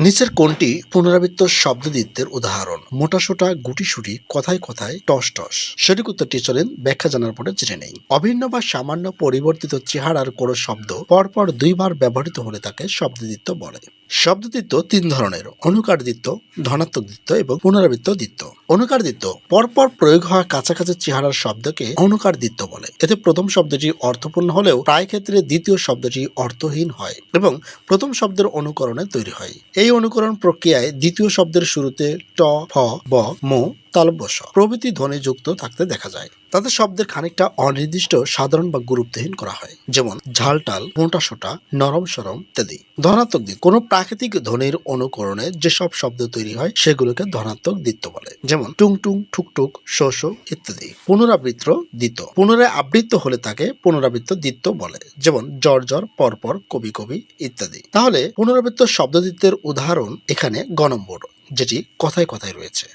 নিচের কোনটি পুনরাবৃত্ত শব্দদ্বিত্বের উদাহরণ। মোটাসোটা, গুটিসুটি, কথায় কথায়, টস টস। সঠিক উত্তরটি চলেন ব্যাখ্যা জানার পরে জেনে নেই। অভিন্ন বা সামান্য পরিবর্তিত চেহারার কোনো শব্দ পরপর দুইবার ব্যবহৃত হলে তাকে শব্দদ্বিত্ব বলে। শব্দদ্বিত্ব তিন ধরনের অনুকার দ্বিত্ব ধনাত্মক দ্বিত্ব এবং পুনরাবৃত্ত দিত্ব অনুকার দিত্ব পরপর প্রয়োগ হওয়া কাছাকাছি চেহারার শব্দকে অনুকার দিত্ব বলে। এতে প্রথম শব্দটি অর্থপূর্ণ হলেও প্রায় ক্ষেত্রে দ্বিতীয় শব্দটি অর্থহীন হয় এবং প্রথম শব্দের অনুকরণে তৈরি হয়। এই অনুকরণ প্রক্রিয়ায় দ্বিতীয় শব্দের শুরুতে ট, ফ, ব, ম তালব্যস প্রভৃতি ধ্বনি যুক্ত থাকতে দেখা যায়। তাদের শব্দের খানিকটা অনির্দিষ্ট, সাধারণ বা গুরুত্বহীন করা হয়। যেমন ঝালটাল মোটা সোটা নরম সরম ইত্যাদি। ধনাত্মক দিক। কোনো প্রাকৃতিক ধ্বনির অনুকরণে যেসব শব্দ তৈরি হয়, সেগুলোকে ধনাত্মক দ্বিত্ব বলে। যেমন টুং টুং ঠুকটুক শো ইত্যাদি। পুনরাবৃত্ত দ্বিত্ব পুনরায় আবৃত্ত হলে তাকে পুনরাবৃত্ত দ্বিত্ব বলে। যেমন জ্বর জ্বর পরপর কবি কবি ইত্যাদি। তাহলে পুনরাবৃত্ত শব্দদ্বিত্বের উদাহরণ এখানে গণম্বর যেটি কথায় কথায় রয়েছে।